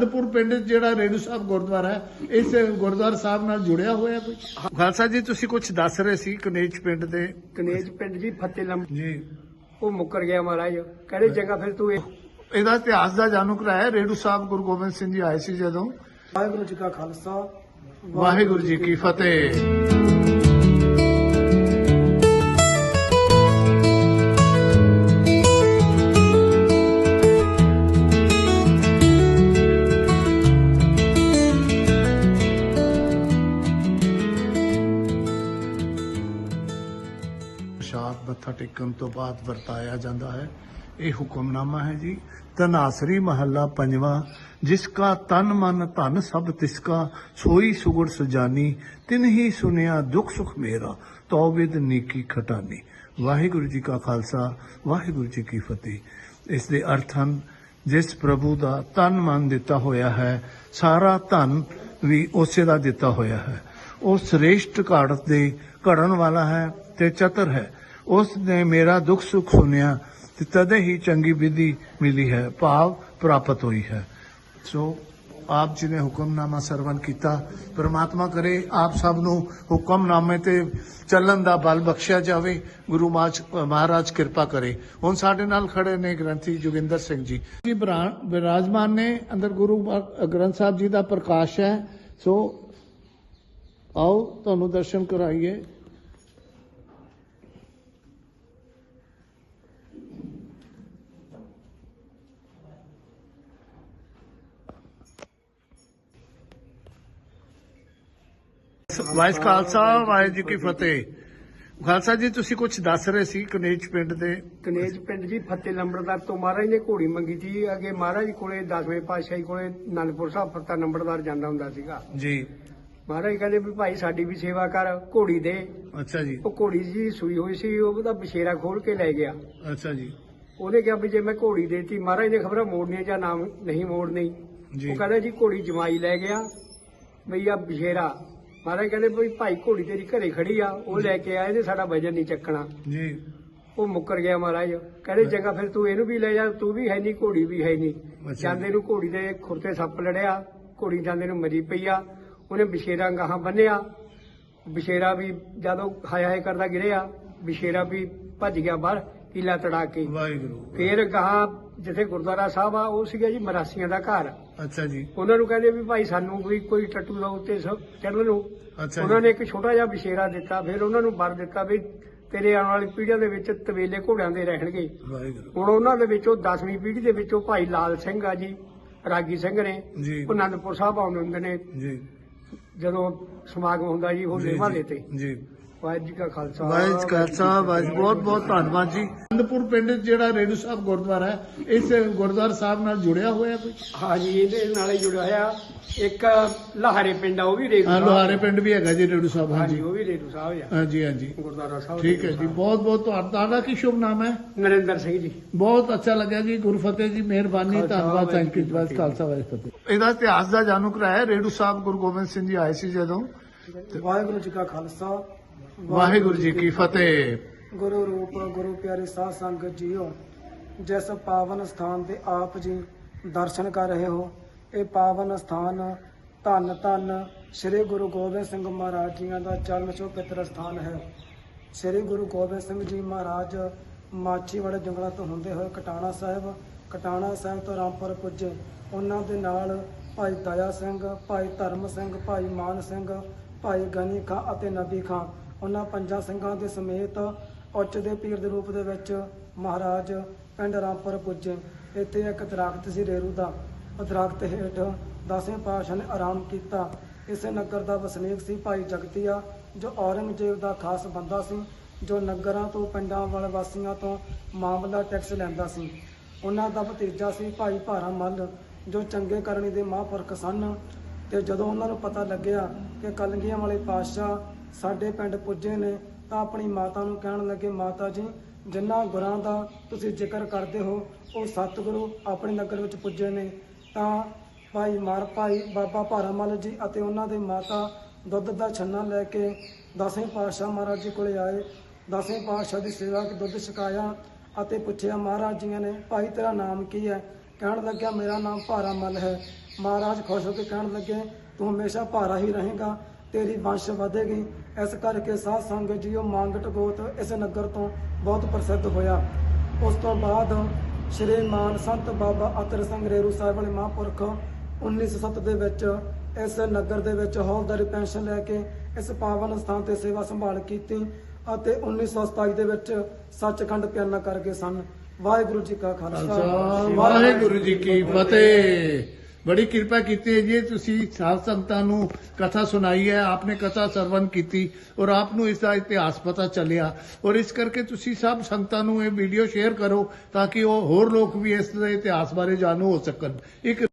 ਅਨੰਦਪੁਰ ਪਿੰਡ ਜਿਹੜਾ ਰੇਡੂ ਸਾਹਿਬ ਗੁਰਦੁਆਰਾ ਹੈ ਇਸ ਗੁਰਦੁਆਰਾ ਸਾਹਿਬ ਨਾਲ ਜੁੜਿਆ ਹੋਇਆ ਕੋਈ? ਖਾਲਸਾ ਜੀ ਤੁਸੀਂ ਕੁਝ ਦੱਸ ਰਹੇ ਸੀ ਕਨੇਜ ਪਿੰਡ ਦੇ? ਕਨੇਜ ਪਿੰਡ ਜੀ ਫਤਿਹ ਲੰਮ। ਜੀ। ਉਹ ਮੁੱਕਰ ਗਿਆ ਮਹਾਰਾਜ। ਕਹਿੰਦੇ ਚੰਗਾ ਫਿਰ ਤੂੰ ਇਹ ਇਹਦਾ ਇਤਿਹਾਸ ਦਾ ਜਾਣੂ ਕਰਾਇਆ ਰੇਡੂ ਸਾਹਿਬ ਗੁਰੂ ਗੋਬਿੰਦ ਸਿੰਘ ਜੀ ਆਏ ਸੀ ਜਦੋਂ। ਵਾਹਿਗੁਰੂ ਜੀ ਕਾ ਖਾਲਸਾ। ਵਾਹਿਗੁਰੂ ਜੀ ਕੀ ਫਤਿਹ। ਮੱਥਾ ਤੋਂ ਬਾਅਦ ਵਰਤਾਇਆ ਜਾਂਦਾ ਹੈ। ਇਹ ਹੁਕਮਨਾਮਾ ਹੈ ਜੀ। ਤਨਾਸਰੀ ਮਹੱਲਾ ਪੰਜਵਾਂ, ਜਿਸ ਕਾ ਤਨ ਮਨ ਧਨ ਸਭ ਤਿਸ ਕਾ, ਸੋਈ ਸੁਗੜ ਸੁਜਾਨੀ, ਤਿਨ ਹੀ ਸੁਨਿਆ ਦੁਖ ਸੁਖ ਮੇਰਾ ਤੌਬਿਦ ਨੀਕੀ ਖਟਾਨੀ। ਵਾਹਿਗੁਰੂ ਜੀ ਕਾ ਖਾਲਸਾ, ਵਾਹਿਗੁਰੂ ਜੀ ਕੀ ਫਤਿਹ। ਇਸ ਦੇ ਅਰਥ ਹਨ, ਜਿਸ ਪ੍ਰਭੂ ਦਾ ਤਨ ਮਨ ਦਿੱਤਾ ਹੋਇਆ ਹੈ, ਸਾਰਾ ਧਨ ਵੀ ਉਸੇ ਦਾ ਦਿੱਤਾ ਹੋਇਆ ਹੈ। ਉਹ ਸ੍ਰੇਸ਼ਟ ਘਾੜਤ ਦੇ ਘੜਨ ਵਾਲਾ ਹੈ ਤੇ ਚਤਰ ਹੈ। ਉਸ ਨੇ ਮੇਰਾ ਦੁੱਖ ਸੁੱਖ ਸੁਨਿਆ ਤੇ ਤਦੇ ਹੀ ਚੰਗੀ ਵਿਧੀ ਮਿਲੀ ਹੈ, ਭਾਵ ਪ੍ਰਾਪਤ ਹੋਈ ਹੈ। ਸੋ ਆਪ ਜੀ ਨੇ ਹੁਕਮਨਾਮਾ ਸਰਵਨ ਕੀਤਾ। ਪ੍ਰਮਾਤਮਾ ਕਰੇ ਆਪ ਸਭ ਨੂੰ ਹੁਕਮਨਾਮੇ ਤੇ ਚੱਲਣ ਦਾ ਬਲ ਬਖਸ਼ਿਆ ਜਾਵੇ। ਗੁਰੂ ਮਾਜ- ਮਹਾਰਾਜ ਕਿਰਪਾ ਕਰੇ। ਹੁਣ ਸਾਡੇ ਨਾਲ ਖੜੇ ਨੇ ਗ੍ਰੰਥੀ ਜੋਗਿੰਦਰ ਸਿੰਘ ਜੀ। ਜੀ ਬਿਰਾਜਮਾਨ ਨੇ। ਅੰਦਰ ਗੁਰੂ ਗ੍ਰੰਥ ਸਾਹਿਬ ਜੀ ਦਾ ਪ੍ਰਕਾਸ਼ ਹੈ। ਸੋ ਆਓ, ਤੁਹਾਨੂੰ ਦਰਸ਼ਨ ਕਰਾਈਏ। ਵਾਹਿਸ ਖਾਲਸਾ ਵਾਹਿਗੁਰੂ ਜੀ ਕੀ ਫਤਿਹ। ਖਾਲਸਾ ਜੀ ਤੁਸੀਂ ਕੁਝ ਦੱਸ ਰਹੇ ਸੀ ਕਨੇਜ ਪਿੰਡ ਦੇ? ਕਨੇਜ ਪਿੰਡ ਜੀ ਫਤਿਹ ਲੰਬੜਦਾਰ ਤੋਂ ਮਹਾਰਾਜ ਨੇ ਘੋੜੀ ਮੰਗੀ ਸੀ। ਅੱਗੇ ਮਹਾਰਾਜ ਕੋਲੇ 10ਵੇਂ ਪਾਤਸ਼ਾਹੀ ਕੋਲੇ ਅਨੰਦਪੁਰ ਸਾਹਿਬ ਫਤਿਹ ਨੰਬਰਦਾਰ ਜਾਂਦਾ ਹੁੰਦਾ ਸੀਗਾ। ਜੀ। ਮਹਾਰਾਜ ਕਹਿੰਦੇ ਵੀ ਭਾਈ ਸਾਡੀ ਵੀ ਸੇਵਾ ਕਰ ਘੋੜੀ ਦੇ। ਅੱਛਾ ਜੀ। ਉਹ ਘੋੜੀ ਜੀ ਸੂਈ ਹੋਈ ਸੀ ਉਹਦਾ ਬਸ਼ੇਰਾ ਖੋਲ ਕੇ ਲੈ ਗਿਆ। ਅੱਛਾ ਜੀ। ਉਹਨੇ ਕਿਹਾ ਵੀ ਜੇ ਮੈਂ ਘੋੜੀ ਦੇਤੀ ਮਹਾਰਾਜ ਨੇ ਖਬਰਾਂ ਮੋੜਨੀ ਜਾਂ ਨਾਮ ਨਹੀਂ ਮੋੜਨੀ। ਜੀ। ਉਹ ਕਹਿੰਦਾ ਜੀ ਘੋੜੀ ਜਮਾਈ ਲੈ ਗਿਆ। ਬਈ ਆ ਬਸ਼ੇਰਾ ਮਹਾਰਾਜ ਕਹਿੰਦੇ ਵੀ ਭਾਈ ਘੋੜੀ ਤੇਰੀ ਘਰੇ ਖੜੀ ਆ ਉਹ ਲੈ ਕੇ ਆਏ ਇਹਨੇ ਸਾਡਾ ਵਜਨ ਨਹੀਂ ਚੱਕਣਾ। ਜੀ। ਉਹ ਮੁੱਕਰ ਗਿਆ ਮਹਾਰਾਜ। ਕਹਿੰਦੇ ਚੰਗਾ ਫਿਰ ਤੂੰ ਇਹਨੂੰ ਵੀ ਲੈ ਜਾ ਤੂੰ ਵੀ ਹੈ ਨਹੀਂ ਘੋੜੀ ਵੀ ਹੈ ਨਹੀਂ। ਜਾਂਦੇ ਨੂੰ ਘੋੜੀ ਦੇ ਖੁਰਤੇ ਸੱਪ ਲੜਿਆ ਘੋੜੀ ਜਾਂਦੇ ਨੂੰ ਮਰੀ ਪਈ ਆ। ਉਹਨੇ ਬਸ਼ੇਰਾ ਗਾਹਾਂ ਬੰਨਿਆ ਬਸ਼ੇਰਾ ਵੀ ਜਦੋਂ ਹਾਏ ਹਾਏ ਕਰਦਾ ਗਿਰਿਆ ਬਸ਼ੇਰਾ ਵੀ ਭੱਜ ਗਿਆ ਬਾਹਰ। ਕੀਲਾ ਤੜਾ ਕੇ। ਵਾਹਿਗੁਰੂ ਫੇਰ ਗਾਹਾਂ ਜਿੱਥੇ ਗੁਰਦੁਆਰਾ ਸਾਹਿਬ ਆ ਉਹ ਸੀਗਾ ਜੀ ਮਰਾਸੀਆਂ ਦਾ ਘਰ। ਅੱਛਾ ਜੀ। ਉਹਨਾਂ ਨੂੰ ਕਹਿੰਦੇ ਵੀ ਭਾਈ ਸਾਨੂੰ ਵੀ ਕੋਈ ਟੱਟੂ ਦਾ ਉੱਤੇ ਚੜਨ ਨੂੰ ਅੱਛਾ ਉਹਨਾਂ ਨੇ ਇੱਕ ਛੋਟਾ ਜਿਹਾ ਬਸ਼ੇਰਾ ਦਿੱਤਾ ਫਿਰ ਉਹਨਾਂ ਨੂੰ ਵਰ ਦਿੱਤਾ ਵੀ ਤੇਰੇ ਆਉਣ ਵਾਲੀ ਪੀੜ੍ਹੀਆਂ ਦੇ ਵਿੱਚ ਤਵੇਲੇ ਘੋੜਿਆਂ ਦੇ ਰਹਿਣਗੇ। ਵਾਹਿਗੁਰੂ। ਹੁਣ ਉਹਨਾਂ ਦੇ ਵਿੱਚੋਂ 10ਵੀਂ ਪੀੜ੍ਹੀ ਦੇ ਵਿੱਚੋਂ ਭਾਈ ਲਾਲ ਸਿੰਘ ਆ ਜੀ ਰਾਗੀ ਸਿੰਘ ਨੇ। ਜੀ। ਉਹ ਅਨੰਦਪੁਰ ਸਾਹਿਬ ਆਉਂਦੇ ਹੁੰਦੇ ਨੇ। ਜੀ। ਜਦੋਂ ਸਮਾਗਮ ਹੁੰਦਾ ਜੀ ਜੀ, ਮਹੱਲੇ ਤੇ। ਜੀ। ਵਾਹਿਗੁਰੂ ਜੀ ਕਾ ਖਾਲਸਾ। ਵਾਹਿਗੁਰੂ ਜੀ ਕਾ ਖਾਲਸਾ ਵਾਹਿਗੁਰੂ ਬਹੁਤ ਬਹੁਤ ਧੰਨਵਾਦ ਜੀ। ਅਨੰਦਪੁਰ ਪਿੰਡ ਜਿਹੜਾ ਰੇਡੂ ਸਾਹਿਬ ਗੁਰਦੁਆਰਾ ਹੈ ਇਸ ਗੁਰਦੁਆਰਾ ਸਾਹਿਬ ਨਾਲ ਜੁੜਿਆ ਹੋਇਆ ਕੋਈ? ਹਾਂ ਜੀ ਇਹਦੇ ਨਾਲ ਹੀ ਜੁੜਿਆ ਹੋਇਆ। ਇੱਕ ਲਹਾਰੇ ਪਿੰਡ ਆ ਉਹ ਵੀ ਰੇਡੂ ਹਾਂ ਸਾਹਿਬ ਲੋਹਾਰੇ ਪਿੰਡ ਵੀ ਹੈਗਾ ਜੀ ਰੇਡੂ ਸਾਹਿਬ ਹਾਂਜੀ। ਉਹ ਵੀ ਰੇਡੂ ਸਾਹਿਬ ਆ। ਹਾਂਜੀ ਹਾਂਜੀ। ਗੁਰਦੁਆਰਾ ਸਾਹਿਬ ਠੀਕ ਹੈ ਜੀ। ਬਹੁਤ ਬਹੁਤ ਤੁਹਾਡਾ ਕੀ ਸ਼ੁਭ ਨਾਮ ਹੈ? ਨਰਿੰਦਰ ਸਿੰਘ ਜੀ। ਬਹੁਤ ਅੱਛਾ ਲੱਗਿਆ ਜੀ ਗੁਰਫਤਿਹ ਜੀ ਮਿਹਰਬਾਨੀ ਧੰਨਵਾਦ ਥੈਂਕ ਯੂ ਜੀ ਖਾਲਸਾ ਵਾਹਿਗੁਰੂ ਫਤਿਹ। ਇਹਦਾ ਇਤਿਹਾਸ ਦਾ ਜਾਣੂ ਕਰਾਇਆ ਰੇਡੂ ਸਾਹਿਬ ਗੁਰੂ ਗੋਬਿੰਦ ਸਿੰਘ ਜੀ ਆਏ ਸੀ ਜਦੋਂ। ਵਾਹਿਗੁਰੂ ਜੀ ਕਾ ਖਾਲਸਾ। ਵਾਹਿਗੁਰੂ ਜੀ ਕੀ ਫਤਿਹ। ਗੁਰੂ ਰੂਪ, ਗੁਰੂ ਪਿਆਰੇ ਸਾਧ ਸੰਗਤ ਜੀਓ, ਜਿਸ ਪਾਵਨ ਸਥਾਨ ਤੇ ਆਪ ਜੀ ਦਰਸ਼ਨ ਕਰ ਰਹੇ ਹੋ, ਇਹ ਪਾਵਨ ਸਥਾਨ ਧੰਨ ਧੰਨ ਸ੍ਰੀ ਗੁਰੂ ਗੋਬਿੰਦ ਸਿੰਘ ਮਹਾਰਾਜ ਜੀਆਂ ਦਾ ਚਰਨ ਛੋਹ ਪਿਤਰ ਸਥਾਨ ਹੈ। ਸ੍ਰੀ ਗੁਰੂ ਗੋਬਿੰਦ ਸਿੰਘ ਜੀ ਮਹਾਰਾਜ ਮਾਛੀਵਾੜੇ ਜੰਗਲਾਂ ਤੋਂ ਹੁੰਦੇ ਹੋਏ ਕਟਾਣਾ ਸਾਹਿਬ ਕਟਾਣਾ ਸਾਹਿਬ ਤੋਂ ਰਾਮਪੁਰ ਪੁੱਜੇ। ਉਹਨਾਂ ਦੇ ਨਾਲ ਭਾਈ ਦਇਆ ਸਿੰਘ, ਭਾਈ ਧਰਮ ਸਿੰਘ, ਭਾਈ ਮਾਨ ਸਿੰਘ, ਭਾਈ ਗਨੀ ਖਾਂ ਅਤੇ ਨਬੀ ਖਾਂ, ਉਹਨਾਂ ਪੰਜਾਂ ਸਿੰਘਾਂ ਦੇ ਸਮੇਤ ਉੱਚ ਦੇ ਪੀਰ ਦੇ ਰੂਪ ਦੇ ਵਿੱਚ ਮਹਾਰਾਜ ਪਿੰਡ ਰਾਮਪੁਰ ਪੁੱਜੇ। ਇੱਥੇ ਇੱਕ ਦਰਖਤ ਸੀ ਰੇਰੂ ਦਾ। ਉਹ ਦਰਖਤ ਹੇਠ ਦਸਵੇਂ ਪਾਤਸ਼ਾਹ ਨੇ ਆਰਾਮ ਕੀਤਾ। ਇਸੇ ਨਗਰ ਦਾ ਵਸਨੀਕ ਸੀ ਭਾਈ ਜਗਤੀਆ, ਜੋ ਔਰੰਗਜ਼ੇਬ ਦਾ ਖਾਸ ਬੰਦਾ ਸੀ, ਜੋ ਨਗਰਾਂ ਤੋਂ, ਪਿੰਡਾਂ ਵਾਲੇ ਵਾਸੀਆਂ ਤੋਂ ਮਾਮਲਾ ਟੈਕਸ ਲੈਂਦਾ ਸੀ। ਉਹਨਾਂ ਦਾ ਭਤੀਜਾ ਸੀ ਭਾਈ ਭਾਰਾ ਮੱਲ ਜੋ ਚੰਗੇ ਕਰਨੀ ਦੇ ਮਹਾਂਪੁਰਖ ਸਨ। ਤੇ ਜਦੋਂ ਉਹਨਾਂ ਨੂੰ ਪਤਾ ਲੱਗਿਆ ਕਿ ਕਲਗੀਆਂ ਵਾਲੇ ਪਾਤਸ਼ਾਹ ਸਾਡੇ ਪਿੰਡ ਪੁੱਜੇ ਨੇ ਤਾਂ ਆਪਣੀ ਮਾਤਾ ਨੂੰ ਕਹਿਣ ਲੱਗੇ, ਮਾਤਾ ਜੀ ਜਿਨ੍ਹਾਂ ਗੁਰਾਂ ਦਾ ਤੁਸੀਂ ਜ਼ਿਕਰ ਕਰਦੇ ਹੋ, ਉਹ ਸਤਿਗੁਰੂ ਆਪਣੇ ਨਗਰ ਵਿੱਚ ਪੁੱਜੇ ਨੇ। ਤਾਂ ਭਾਈ ਮਾਰ ਭਾਈ ਬਾਬਾ ਭਾਰਾ ਮੱਲ ਜੀ ਅਤੇ ਉਹਨਾਂ ਦੇ ਮਾਤਾ ਦੁੱਧ ਦਾ ਛੰਨਾ ਲੈ ਕੇ ਦਸਵੇਂ ਪਾਤਸ਼ਾਹ ਮਹਾਰਾਜ ਜੀ ਕੋਲੇ ਆਏ। ਦਸਵੇਂ ਪਾਤਸ਼ਾਹ ਦੀ ਸੇਵਾ ਕੇ ਦੁੱਧ ਛਕਾਇਆ ਅਤੇ ਪੁੱਛਿਆ, ਮਹਾਰਾਜ ਜੀਆਂ ਨੇ, ਭਾਈ ਤੇਰਾ ਨਾਮ ਕੀ ਹੈ? ਕਹਿਣ ਲੱਗਿਆ, ਮੇਰਾ ਨਾਮ ਭਾਰਾ ਮੱਲ ਹੈ। ਮਹਾਰਾਜ ਖੁਸ਼ ਹੋ ਕੇ ਕਹਿਣ ਲੱਗੇ, ਤੂੰ ਹਮੇਸ਼ਾ ਭਾਰਾ ਹੀ ਰਹੇਗਾ। ਤੇਰੀ ਵੰਸ਼ ਵਧੇਗੀ। ਇਸ ਕਰਕੇ ਸਾਧ ਸੰਗਤ ਜੀਓ ਮੰਗਟ ਗੋਤ ਇਸ ਨਗਰ ਤੋਂ ਬਹੁਤ ਪ੍ਰਸਿੱਧ ਹੋਇਆ। ਉਸ ਤੋਂ ਬਾਅਦ ਸ਼੍ਰੀ ਮਾਨ ਸੰਤ ਬਾਬਾ ਅਤਰ ਸਿੰਘ ਰੇਰੂ ਸਾਹਿਬ ਵਾਲੇ ਮਹਾਂਪੁਰਖ 1907 ਦੇ ਵਿੱਚ ਇਸ ਨਗਰ ਦੇ ਵਿੱਚ ਹੌਲਦਾਰੀ ਪੈਨਸ਼ਨ ਲੈ ਕੇ ਇਸ ਪਾਵਨ ਸਥਾਨ ਤੇ ਸੇਵਾ ਸੰਭਾਲ ਕੀਤੀ ਅਤੇ 1927 ਦੇ ਵਿੱਚ ਸੱਚਖੰਡ ਪਿਆਨਾ ਕਰ ਗਏ ਸਨ। ਵਾਹਿਗੁਰੂ ਜੀ ਕਾ ਖਾਲਸਾ। ਵਾਹਿਗੁਰੂ ਜੀ ਕੀ ਫਤਿਹ। ਬੜੀ ਕਿਰਪਾ ਕੀਤੀ ਹੈ ਜੀ, ਤੁਸੀਂ ਸਾਧ ਸੰਗਤਾਂ ਨੂੰ ਕਥਾ ਸੁਣਾਈ ਹੈ, ਆਪਨੇ ਕਥਾ ਸਰਵਨ ਕੀਤੀ ਔਰ ਆਪ ਨੂੰ ਇਸ ਦਾ ਇਤਿਹਾਸ ਪਤਾ ਚੱਲਿਆ। ਔਰ ਇਸ ਕਰਕੇ ਤੁਸੀਂ ਸਭ ਸੰਗਤਾਂ ਨੂੰ ਇਹ ਵੀਡੀਓ ਸ਼ੇਅਰ ਕਰੋ ਤਾਂ ਕਿ ਉਹ ਹੋਰ ਲੋਕ ਵੀ ਇਸ ਦੇ ਇਤਿਹਾਸ ਬਾਰੇ ਜਾਣੂ ਹੋ ਸਕਣ। ਇੱਕ